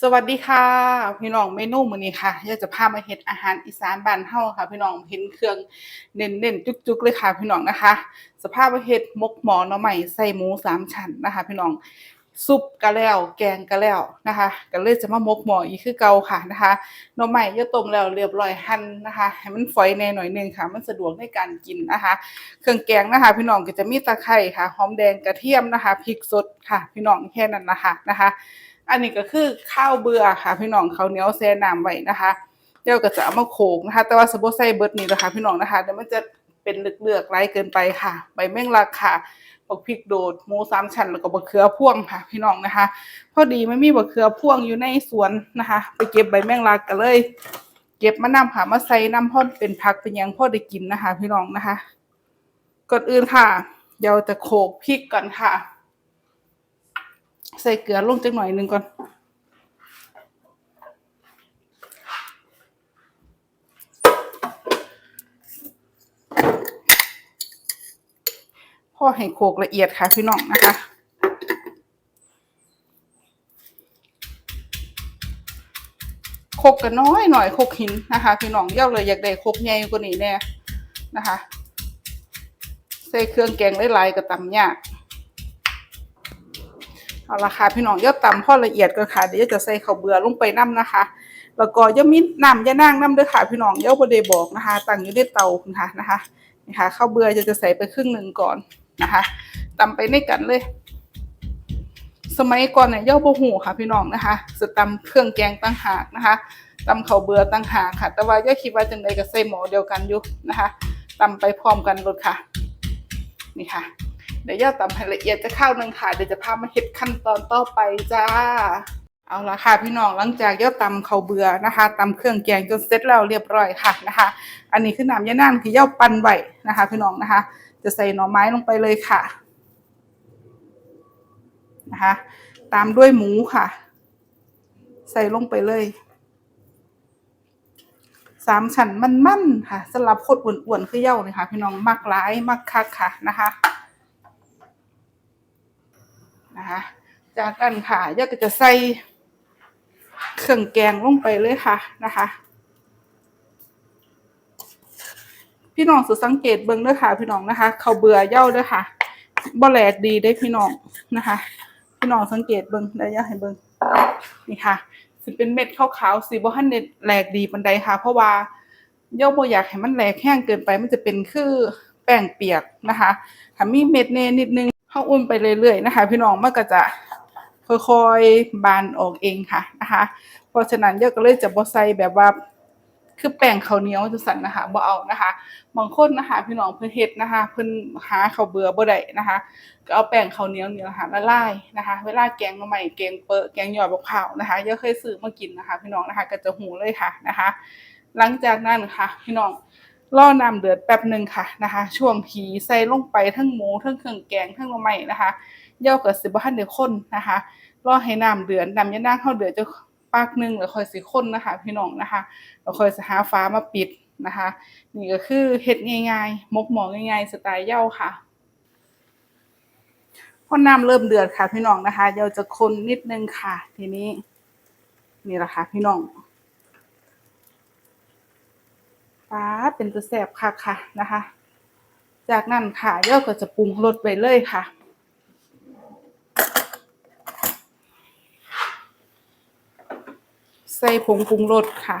สวัสดีค่ะ พี่น้องเมนูมื้อนี้ค่ะอยากจะพามาเฮ็ดอาหารอีสานบ้านเฮาค่ะ พี่น้องเห็นเครื่องเน้นๆจุกๆเลยค่ะ พี่น้องนะคะ สภาพว่าเฮ็ดมกหมอหน่อไม้ใส่หมูสามชั้นนะคะ พี่น้องซุปก็แล้ว แกงก็แล้วนะคะก็เลยจะมามกหมออีกคือเก่าค่ะนะคะหน่อไม้ย่าต้มแล้วเรียบร้อยหั่นนะคะให้มันฝอยแน่หน่อยหนึงค่ะ มันสะดวกในการกินนะคะ เครื่องแกงนะคะ พี่น้องก็จะมีตะไคร้ค่ะหอมแดงกระเทียมนะคะพริกสดค่ะ พี่น้องแค่นั้นนะคะนะคะ อันนี้ก็คือข้าวเบื่อค่ะ พี่น้องข้าวเหนียวแช่น้ำไว้นะคะเดี๋ยวก็จะเอามาโขลกนะคะ แต่ว่าสมมติใส่เบิร์ดนี้นะคะ พี่น้องนะคะเดี๋ยวมันจะเป็นเลือกๆไร้เกินไปค่ะ ใบแมงลักค่ะบักพริกโดดหมูสามชั้นแล้วก็บักเขือพ่วงค่ะ พี่น้องนะคะ พอดีไม่มีบักเขือพ่วงอยู่ในสวนนะคะ ไปเก็บใบแมงลักกันเลย เก็บมานำค่ะมาใส่น้ำพ่นเป็นผักเป็นยังพ่อได้กินนะคะ พี่น้องนะคะก่อนอื่นค่ะเดี๋ยวจะโขกพริกก่อนค่ะ ใส่เกลือลงจักหน่อยหนึงก่อนพอให้โขกละเอียดค่ะพี่น้องนะคะ โคกกันน้อยหน่อยโคกหินนะคะ พี่น้องเย่าเลยอยากได้โคกใหญ่กว่านี้แน่นะคะ ใส่เครื่องแกงหลายๆก็ตำยาก เอาละค่ะพี่น้องย่าตำพอละเอียดกันค่ะเดี๋ยวจะใส่ข้าวเบื่อลงไปน้ำนะคะ แล้วก็ย่ามีน้ำย่านางน้ำเด้อค่ะพี่น้องย่าบ่ได้บอกนะคะ ตั้งอยู่ในเตาค่ะนะคะนี่ค่ะข้าวเบื่อจะจะใส่ไปครึ่งหนึ่งก่อนนะคะตำไปในกันเลย สมัยก่อนเนี่ยย่าบ่หูค่ะพี่น้องนะคะจะตำเครื่องแกงตั้งหากนะคะตำข้าวเบื่อตั้งหากค่ะ แต่ว่าย่าคิดว่าจังใดก็ใส่หม้อเดียวกันอยู่นะคะตำไปพร้อมกันรดค่ะ นี่ค่ะ เดี๋ยวย่าตำให้ละเอียดจะข้าวหนึ่งค่ะเดี๋ยวจะพามาเฮ็ดขั้นตอนต่อไปจ้า เอาละค่ะพี่น้องหลังจากย่าตำข้าเบื่อนะคะตำเครื่องแกงจนเสร็จแล้วเรียบร้อยค่ะนะคะ อันนี้คือน้ำยานั่นคือย่าปั่นไหวนะคะ พี่น้องนะคะ จะใส่หน่อไม้ลงไปเลยค่ะนะคะ ตามด้วยหมูค่ะ ใส่ลงไปเลยสามชั้นมันๆค่ะสำหรับคนอ้วนๆคือเย่าเลยค่ะ พี่น้องมักร้ายมักคักค่ะนะคะ นะคะ จากกันค่ะย่าก็จะใส่เครื่องแกงลงไปเลยค่ะนะคะ พี่น้องสุสังเกตเบิ่งเด้อค่ะ พี่น้องนะคะ เขาวเบื่อเย่าเด้อค่ะบ่แหลกดีได้พี่น้องนะคะ พี่น้องสังเกตเบิ่งได้ย่าให้เบิ่งนี่ค่ะสิเป็นเม็ดขาวๆสีบ่ทันเน็ดแหลกดีปานใดค่ะ เพราะว่าเย่าบ่อยากให้มันแหลกแห้งเกินไป มันจะเป็นคือแป้งเปียกนะคะถ้ามีเม็ดเนนิดนึง เข้าอุ่นไปเรื่อยๆนะคะ พี่น้องมันก็จะค่อยๆบานออกเองค่ะนะคะ เพราะฉะนั้นเยอะก็เลยจะบ่ใส่แบบว่าคือแป้งข้าวเหนียวจังซั่นนะคะบ่เอานะคะบางคนนะคะ พี่น้องเพิ่นเฮ็ดนะคะ เพิ่นหาข้าวเบื่อบ่ได้นะคะ ก็เอาแป้งข้าวเหนียวนี่แหละค่ะละลายนะคะ เวลาแกงหน่อไม้แกงเปอะแกงหยอดมะพร้าวนะคะเยอะเคยซื้อมากินนะคะ พี่น้องนะคะก็จะหูเลยค่ะนะคะ หลังจากนั้นค่ะ พี่น้อง รอน้ำเดือดแป๊บหนึ่งค่ะนะคะ ช่วงผีใส่ลงไปทั้งหมูทั้งเครื่องแกงทั้งหน่อไม้นะคะเย่ากับสิบ่ทันได้ข้นนะคะรอให้น้ำเดือดน้ำยะนางเข้าเดือดจะปากหนึ่งแล้วค่อยสิข้นนะคะ พี่น้องนะคะแล้วค่อยสหาฟ้ามาปิดนะคะ นี่ก็คือเฮ็ดง่ายๆมกหมอง่ายๆสไตล์เย่าค่ะพอน้ำเริ่มเดือดค่ะ พี่น้องนะคะเย่าจะคนนิดนึงค่ะ ทีนี้ นี่แหละค่ะ พี่น้อง ฟ้าเป็นตัวแสบค่ะค่ะนะคะ จากนั้นค่ะเย่าก็จะปรุงรสไปเลยค่ะใส่ผงปรุงรสค่ะ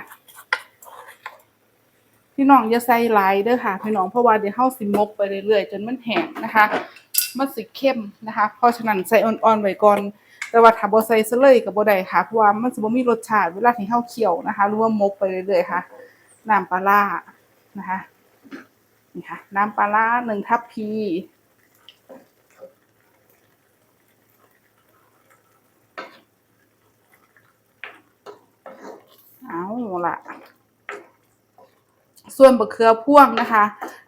พี่น้องอย่าใส่หลายเด้อค่ะ พี่น้องเพราะว่าเดี๋ยวเฮาสิมกไปเรื่อยๆ จนมันแห้งนะคะมันสิเข้มนะคะ เพราะฉะนั้นใส่อ่อนๆไว้ก่อนแต่ว่าถ้าบ่ใส่ซะเลยก็บ่ได้ค่ะเพราะว่ามันสิบ่มีรสชาติเวลาที่เฮาเคี่ยวนะคะ หรือว่ามกไปเรื่อยๆค่ะ น้ำปลาร่านะคะนี่ค่ะน้ำปลาร่าหนึ่งทัพพีเอาละส่วนบะเขือพ่วงนะคะ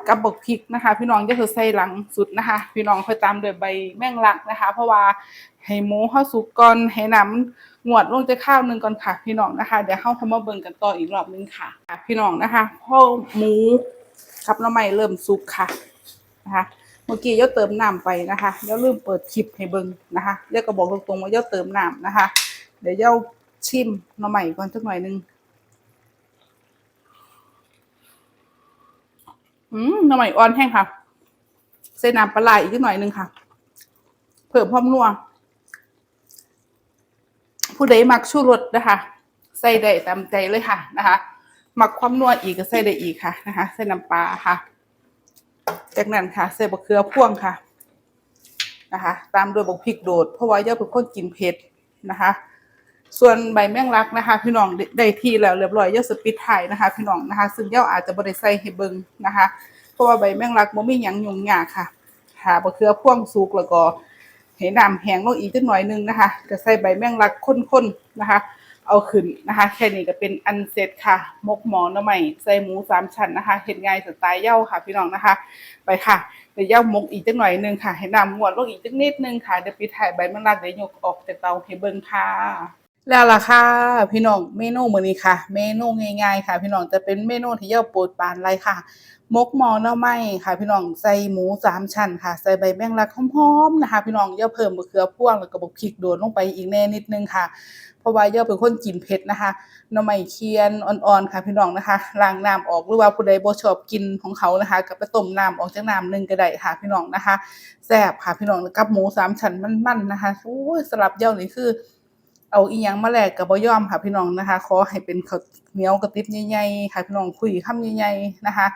กับบกพริกนะคะ พี่น้องจะคือใส่หลังสุดนะคะ พี่น้องค่อยตามด้วยใบแมงลักนะคะ เพราะว่าให้หมูเข้าสุกก่อนให้น้ำงวดลงจะข้าวหนึ่งก่อนค่ะ พี่น้องนะคะ เดี๋ยวเข้าเข้ามาเบิ่งกันต่ออีกรอบนึงค่ะ พี่น้องนะคะพอหมูกับน้ำใหม่เริ่มสุกค่ะนะคะเมื่อกี้ย่าเติมน้ำไปนะคะย่าลืมเปิดคลิปให้เบิ่งนะคะย่าก็บอกตรงๆว่าย่าเติมน้ำนะคะ เดี๋ยวย่าชิมน่อใหม่ก่อนสักหน่อยหนึง อืมหน่อใหม่อ่อนแห้งค่ะ ใส่น้ำปลาไหลอีกหน่อยหนึงค่ะ เพิ่มความนัวผู้ใดมักชูรสนะคะ ใส่ได้ตามใจเลยค่ะนะคะหมักความนัวอีกก็ใส่ได้อีกค่ะนะคะ ใส่น้ำปลาค่ะ จากนั้นค่ะ ใส่บะเขือพ่วงค่ะ นะคะ ตามด้วยบกพริกโดด เพราะว่าย่าเป็นคนกินเผ็ดนะคะ ส่วนใบแมงลักนะคะ พี่น้องได้ที่แล้วเรียบร้อยย่าสปิดไทายนะคะ พี่น้องนะคะ ซึ่งย่าอาจจะบริใส่ให้เบิงนะคะ เพราะว่าใบแมงลักมันไม่ยังยุ่งยากค่ะหาบะเขือพ่วงสุกแล้วก็ให้น้ำแห้งลงอีกจักหน่อยนึงนะคะก็ใส่ใบแมงลักข้นๆนะคะ เอาขึ้นนะคะ แค่นี้ก็เป็นอันเสร็จค่ะ มกหมอน้ำใหม่ใส่หมูสามชั้นนะคะ เห็นไงสไตล์เย้าค่ะ พี่น้องนะคะ ไปค่ะเดี๋ยวเย้ามกอีกจักหน่อยนึงค่ะ ให้น้ำงวดลงอีกจักนิดนึงค่ะเดี๋ยวปิดถ่ายใบแมงลักเดี๋ยวยกออกจากเตาให้เบิ่งค่ะ แล้วล่ะค่ะพี่น้องเมนูมื้อนี้ค่ะ เมนูง่ายๆค่ะ พี่น้องจะเป็นเมนูที่เย้าโปรดปานเลยค่ะมกหมอหน้ำใหม่ค่ะ พี่น้องใส่หมูสามชั้นค่ะ ใส่ใบแมงลักหอมๆนะคะ พี่น้องเย้าเพิ่มมะเขือพวงแล้วก็บกพริกโดดลงไปอีกแน่นิดนึงค่ะ เพราะว่าย่าเป็นคนกินเผ็ดนะคะหน่อไม้เคียนอ่อนๆค่ะ พี่น้องนะคะล้างน้ำออกหรือว่าผู้ใดบ่ชอบกินของเขานะคะก็ไปต้มน้ำออกจากน้ำหนึงก็ได้ค่ะ พี่น้องนะคะแซ่บค่ะพี่น้องกับหมูสามชั้นมันๆนะคะโอ้ยสำหรับย่านี่คือ เอาอีหยังมาแลกก็บ่ยอมค่ะพี่น้องนะคะ ขอให้เป็นข้าวเหนียวกระติบใหญ่ๆค่ะพี่น้องคุยคำใหญ่ๆนะคะ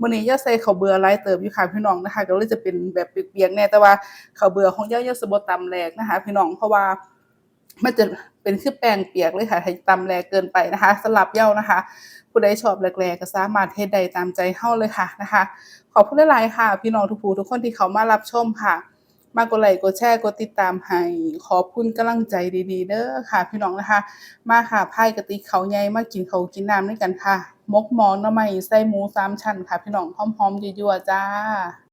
มื้อนี้ย่าใส่ข้าวเบื่อหลายเติบอยู่ค่ะพี่น้องนะคะ ก็เลยจะเป็นแบบเปียกๆแน่แต่ว่าข้าวเบื่อของย่าย่าสิบ่ตำแหลกนะคะ พี่น้องเพราะว่ามันจะเป็นคือแป้งเปียกเลยค่ะให้ตำแรงเกินไปนะคะ สลับเย้านะคะ ผู้ใดชอบแรกๆก็สามารถเฮ็ดได้ตามใจเฮาเลยค่ะนะคะ ขอบคุณหลายๆค่ะ พี่น้องทุกผู้ทุกคนที่เขามารับชมค่ะ มากดไลค์กดแชร์กดติดตามให้ขอบคุณกำลังใจดีๆเด้อค่ะพี่น้องนะคะ มาค่ะพายกะติกเขาใหญ่มากินเขากินน้ำด้วยกันค่ะ มกหมอนหน่อไม้ใส่หมูสามชั้นค่ะ พี่น้องหอมๆยั่วๆจ้า